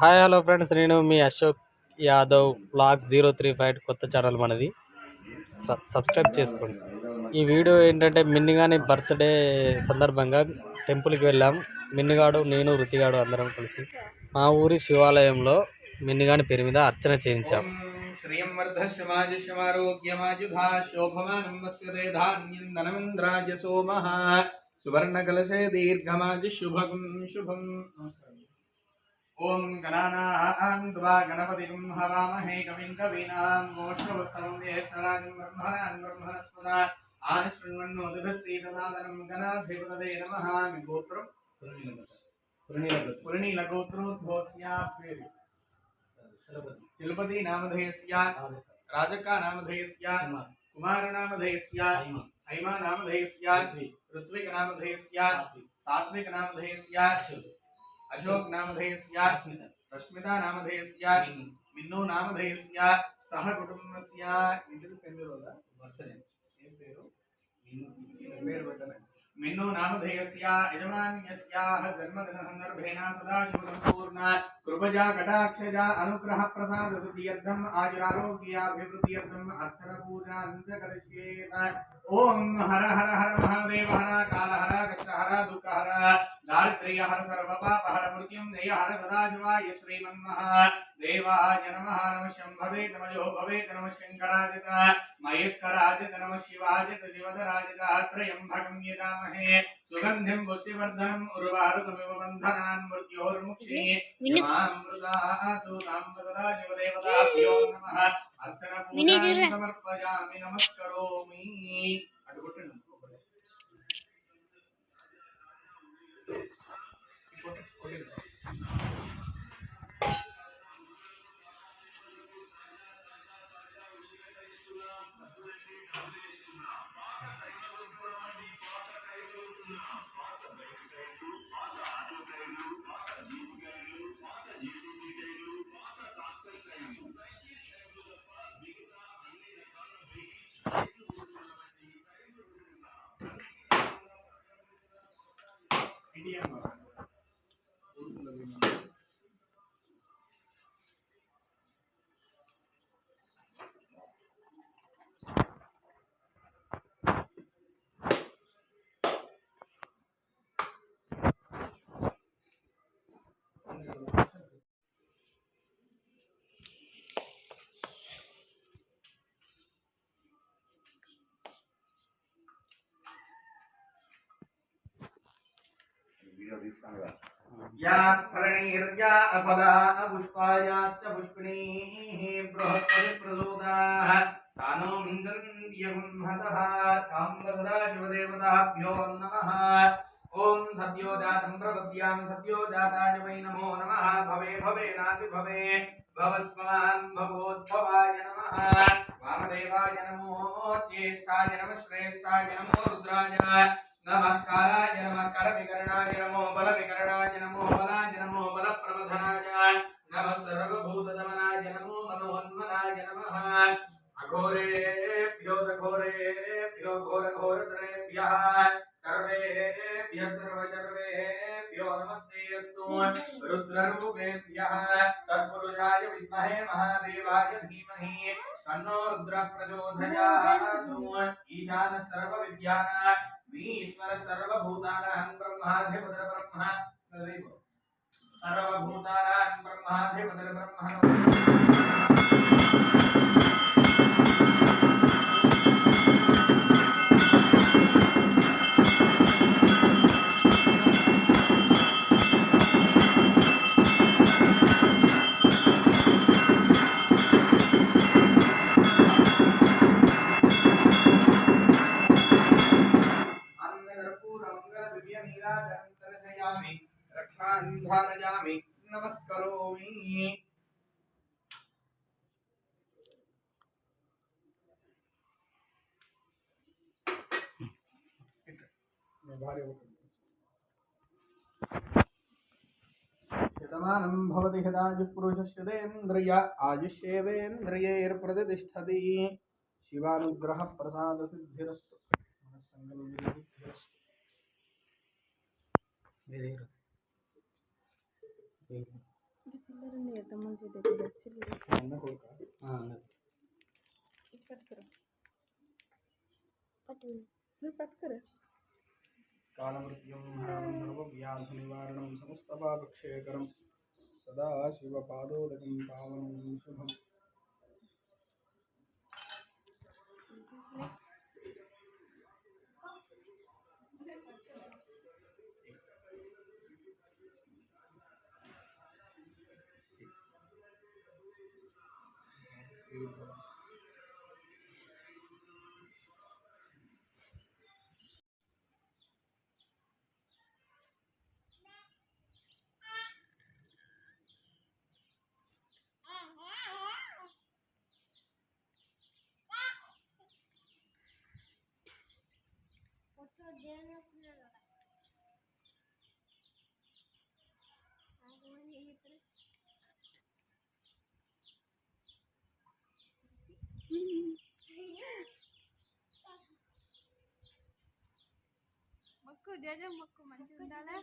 Hi hello friends నేను మీ Ashok Yadav blog zero three five కొత్త channel మనది. Sub subscribe చేసుకోండి. ఈ వీడియో ఏంటంటే మిన్నిగాని బర్త్డే సందర్భంగా టెంపుల్కి వెళ్ళాం. మిన్నిగాడు నేను రుతిగాడు అందరం కలిసి మా ఊరి శివాలయంలో మిన్నిగాని పేరు మీద అర్చన చేయించాం. సువర్ణకలశే దీర్ఘమాజి శుభం. ఓం గణానాం త్వా గణపతిం హవామహే కవిం కవీనాం మోక్షవస్తవం జ్యేష్ఠరాజం బ్రహ్మణాన్ బ్రహ్మణస్పద ఆనశృణ్వన్నోదిభిశ్రీతనాదనం గణాధిపదే నమః మీ గోత్రం పురణీల గోత్రోద్భోస్యాప్యేది తిరుపతి నామధేయస్య రాజక నామధేయస్య కుమార నామధేయస్య హైమా నామధేయస్య ఋత్విక నామధేయస్య సాత్విక నామధేయస్య అశోక్ నామధేయ స్యాత్ రష్మిత నామధేయ స్యాత్ మిన్ను నామధేయ స్యాత్ సహ కుటుంబ స్యాత్. ఇంటికి పెన్ రోజా? ఏం పేరు? పేరు పెట్టలేదు. మిన్ను నామధేయస్య యజమాన్యస్యాః జన్మదిన సందర్భేన సదా శుభసంపూర్ణ కృపజా కటాక్షజా అనుగ్రహ ప్రసాద సుతీర్థం ఆయురారోగ్యాభివృద్ధ్యర్థం అక్షర పూజాంత కరిష్యేత ఓం హర హర హర మహాదేవ హర కాల హర కష్ట హర దుఃఖ హర దారిద్ర్య హర సర్వ పాప హర మృత్యుం జయ హర సదాశివాయ శ్రీమన్మహ. దేవాయ నమః विद्महे सुगन्धिं पुष्टिवर्धनम् उर्वारुकमिव बन्धनान् मृत्योर्मुक्षिः इमामृतातु साम्प्रदा शिवदेवताभ्यो नमः। अर्चनपूजां समर्पयामि नमस्करोमि। या फलनीर्या अफला पुष्पायाश्च पुष्पिणीः बृहस्पतिप्रसूदाः तानो मिञ्जन्त्यगुंहसः साम्बसदा नमः। ॐ सद्यो जातं प्रपद्यामि सद्यो जाताय वै नमो नमः। भवे भवे नाति भवे। भवस्मान् भवोद्भवाय नमः। वामदेवाय नमो ज्येष्ठाय नमः, श्रेष्ठाय नमो रुद्राय नमस्काराय नमः कर विकरणाय नमो बल विकरणाय नमो बलाय नमो बल प्रबधनाय नमः सर्वभूतदमनाय नमो मनोन्मनाय नमः। अघोरे प्यो घोरे प्यो घोर घोर त्रेभ्यः सर्वे प्य सर्व सर्वे प्यो नमस्ते अस्तु। रुद्ररूपेभ्यः तत्पुरुषाय विद्महे महादेवाय धीमहि। तन्नो रुद्रः प्रचोदयात्। शतमानं भवति हतायुपुरुषश्रुतेन्द्रिय आयुष्येवेन्द्रियैर्प्रतिष्ठति కాలమృత్యం హరణం సర్వవ్యాధనివారణం సమస్తపాపక్షేకరం సదాశివపాదోదకం పావనం శుభం Thank you. హరణం సర్వవ్యాధి నివారణం సమస్తపాపక్షేకరం సదా శివపాదోదకం పావనం శుభం మొక్కు జేజ మొక్కు మంచిగా ఉండాలా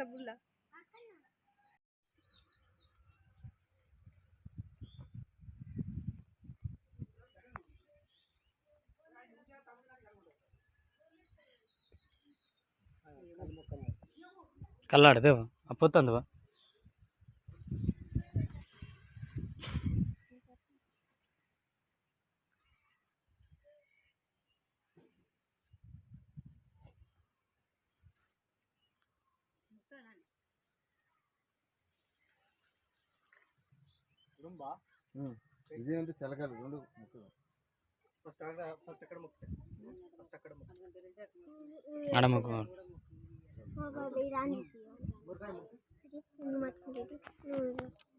ಕಣ್ಣಾರ ಬುಲ್ಲ ಕಲ್ಲಾಡ್ದೇವ ಅಪ್ಪತ್ತಂದವ కల్లాడితే అప్పొస్తుంది బా ఇదే ఉంది తెలకాలి రెండు ముక్కలు. ఫస్ట్ అక్కడ ఫస్ట్ అక్కడ ముక్కు. ఫస్ట్ అక్కడ ముక్కు. అడమకు మంచిగా పడుకో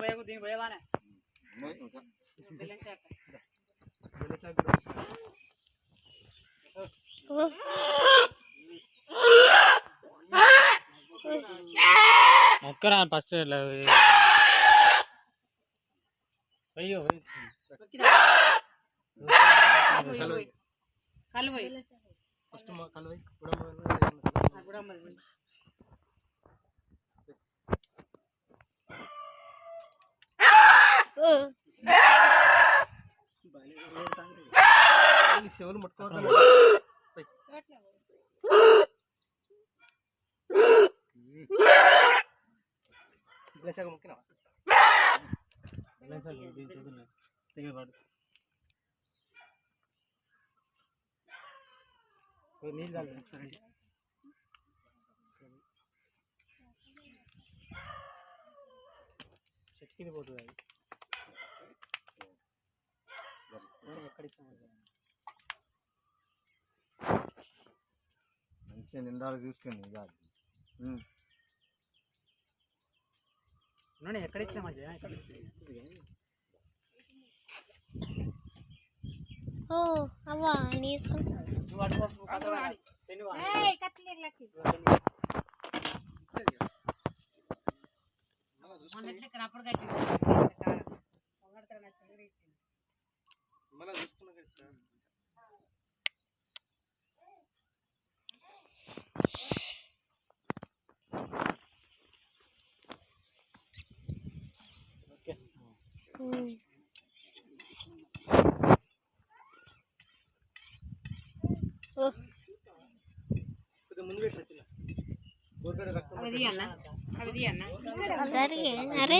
మొత్తం పోయకు దీని పోయేవానే ఉన్నాయి ఇంకా మొక్కరా ఫస్ట్ అయ్యో ఫస్ట్ కలువై చెవులు ముట్టుకోవద్దు ముక్కినావా? నీళ్ళు తాగు. ఒకసారి చెట్టు కింద పోతుంది అది ఎక్కడ ఇచ్చాము మంచిగా నిండాలు చూసుకోండి ఉన్నాడు ఎక్కడ ఇచ్చినా మధ్య ఎక్కడ ఓ అవ్వా నీకు మళ్ళీ చూసుకున్నా కొద్దిగా ముందు వచ్చిన గోరుగడ్డ రక్తం జరిగే అరే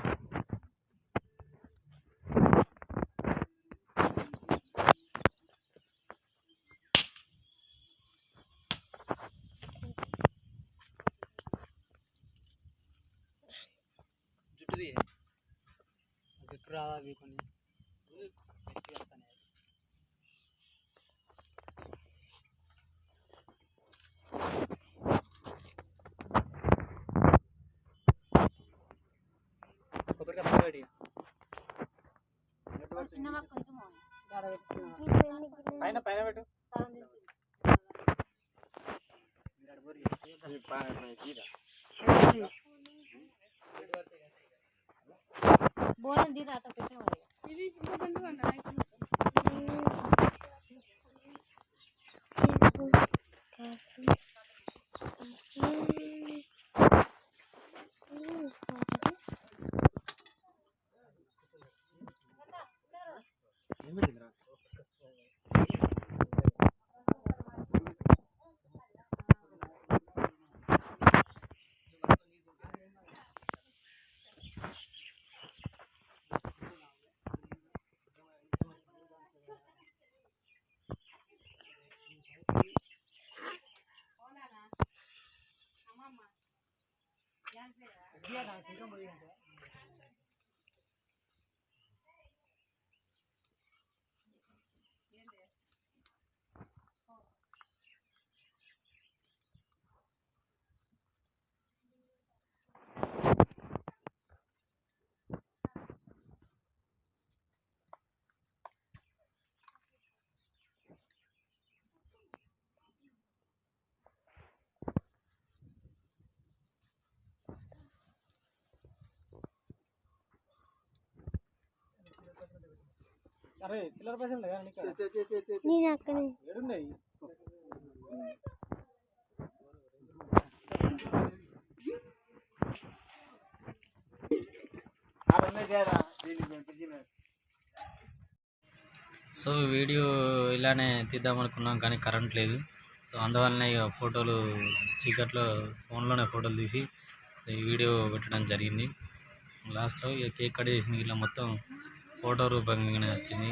రావాలి కొన్ని. కొబ్బరికాయ పైన పైన పెట్టు ఈ పా- తీరా. ఇది ఇంకొకటి అన్న అరే చిల్లర పైసలు లేదా నీకు తే, తే, నేను అక్కడే ఏడున్నాయి తేరా. దీనికి పెంపించిన. సో వీడియో ఇలానే తీద్దాం అనుకున్నాం కానీ కరెంట్ లేదు సో అందువల్లనే ఇక ఫోటోలు చీకట్లో ఫోన్లోనే ఫోటోలు తీసి సో ఈ వీడియో పెట్టడం జరిగింది లాస్ట్లో ఇక కేక్ కట్ చేసింది ఇట్లా మొత్తం ಫೋಟೋ ರೂಪಂಗಣ ಹಚ್ಚಿನಿ